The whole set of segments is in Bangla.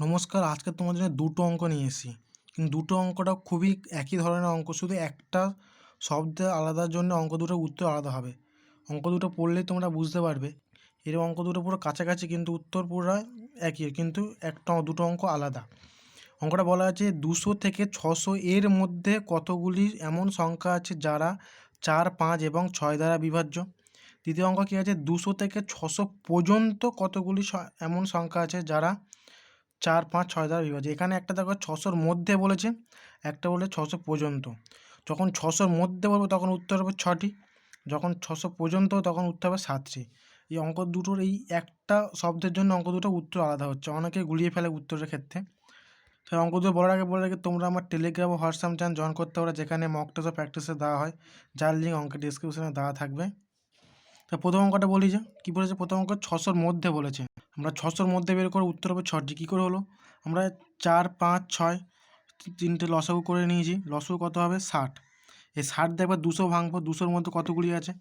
নমস্কার, আজকে তোমাদের জন্য দুটো অঙ্ক নিয়ে এসেছি। কিন্তু দুটো অঙ্কটা খুবই একই ধরনের অঙ্ক, শুধু একটা শব্দে আলাদার জন্য অঙ্ক দুটোর উত্তর আলাদা হবে। অঙ্ক দুটো পড়লেই তোমরা বুঝতে পারবে। এর অঙ্ক দুটো পুরো কাছাকাছি, কিন্তু উত্তর পুরো একই, কিন্তু একটা দুটো অঙ্ক আলাদা। অঙ্কটা বলা আছে, দুশো থেকে ছশো এর মধ্যে কতগুলি এমন সংখ্যা আছে যারা চার, পাঁচ এবং ছয় দ্বারা বিভাজ্য? দ্বিতীয় অঙ্ক কী আছে, দুশো থেকে ছশো পর্যন্ত কতগুলি এমন সংখ্যা আছে যারা চার, পাঁচ, ছয় দ্বারা বিভাজ্য এখানে একটা দেখো ছশোর মধ্যে বলেছে, একটা বলে ছশো পর্যন্ত। যখন ছশোর মধ্যে বলব তখন উত্তর হবে ছটি। যখন ছশো পর্যন্ত তখন উত্তর হবে সাতটি। এই অঙ্ক দুটোর এই একটা শব্দের জন্য অঙ্ক দুটো উত্তর আলাদা হচ্ছে। অনেকে গুলিয়ে ফেলে উত্তরের ক্ষেত্রে। তো অঙ্ক দুটো বলার আগে বলে রাখি, তোমরা আমার টেলিগ্রাম ও হোয়াটসঅ্যাপ চ্যানেল জয়েন করতে পারো, যেখানে মক টেস্ট ও প্র্যাকটিসে দেওয়া হয়। যার লিঙ্ক অঙ্কের ডিসক্রিপশনে দেওয়া থাকবে। তো প্রথম অঙ্কটা বলি যে, কী বলেছে? প্রথম অঙ্ক ছশোর মধ্যে বলেছে। আমরা ছশোর মধ্যে বের করে উত্তর হবে ছটি কী করে হলো? আমরা চার, পাঁচ, ছয় তিনটে লসাগু করে নিয়েছি। লসাগু কত হবে? ষাট। এই ষাট দিয়ে একবার দুশো ভাঙবো দুশোর মধ্যে কতগুলি আছে?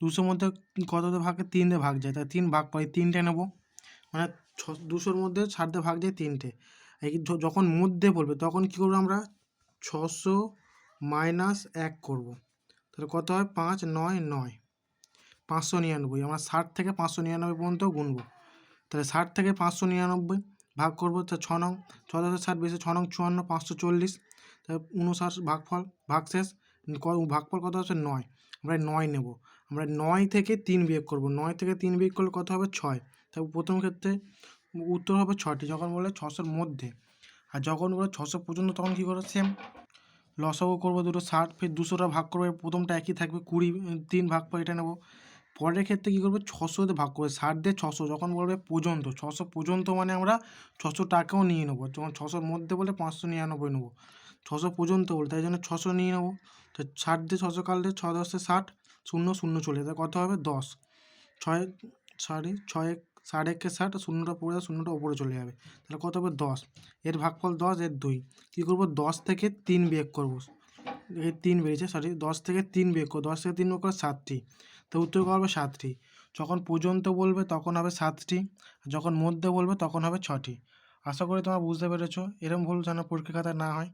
দুশোর মধ্যে কততে ভাগে? তিন দিয়ে ভাগ যায়। তাই তিন ভাগ পাই, তিনটে নেব। মানে ছ, দুশোর মধ্যে ষাট দিয়ে ভাগ যায় তিনটে। যখন মধ্যে বলবে, তখন কী করব আমরা? ছশো মাইনাস এক করব। তাহলে কত হয়? পাঁচ, নয় নয়। পাঁচশো নিরানব্বই, আমরা ষাট থেকে পাঁচশো নিরানব্বই পর্যন্ত গুনবো। তাহলে ষাট থেকে পাঁচশো নিরানব্বই ভাগ করব তা ছ নং, ছ ষাট বেশি ছ নং চুয়ান্ন, পাঁচশো চল্লিশ। তাহলে উনষাট ভাগফল ভাগ শেষ ক- ভাগফল কত হচ্ছে? নয়। আমরা নয় নেব। আমরা নয় থেকে তিন বিয়োগ করব। নয় থেকে তিন বিয়োগ করলে কত হবে? ছয়। তাহলে প্রথম ক্ষেত্রে উত্তর হবে ছটি যখন বলে ছশোর মধ্যে, আর যখন বলে ছশো পর্যন্ত, তখন কী করব? সেম লসাগু করব দুটো ষাট, ফের দুশোটা ভাগ করব প্রথমটা একই থাকবে কুড়ি, তিন ভাগ পর এটা নেব। পরের ক্ষেত্রে কী করবে? ছশোতে ভাগ করবে ষাট দিয়ে ছশো, যখন বলবে পর্যন্ত, ছশো পর্যন্ত মানে আমরা ছশো টাকাও নিয়ে নেব। যখন ছশোর মধ্যে বলে পাঁচশো নিরানব্বই নেব। ছশো পর্যন্ত বলে তাই জন্য ছশো নিয়ে নেব। তো ষাট দিয়ে ছশো কাটলে ছ দশে ষাট, শূন্য শূন্য চলে যায়। কত হবে? দশ। ছয় সাড়ে ছয় সাড়ে একে ষাট, শূন্যটা পড়ে শূন্যটা ওপরে চলে যাবে। তাহলে কত হবে? দশ। এর ভাগফল দশ, এর দুই। কী করব? দশ থেকে তিন বিয়োগ করব। তিন বেরিয়েছে সরি দশ থেকে তিন করব দশ থেকে তিন বিয়োগ করে, সাতটি। তো উত্তর হবে? সাতটি। যখন পর্যন্ত বলবে তখন হবে সাতটি যখন মধ্যে বলবে তখন হবে ছটি। আশা করি তোমরা বুঝতে পেরেছ, এরম ভুল যেন পরীক্ষা খাতায় না হয়।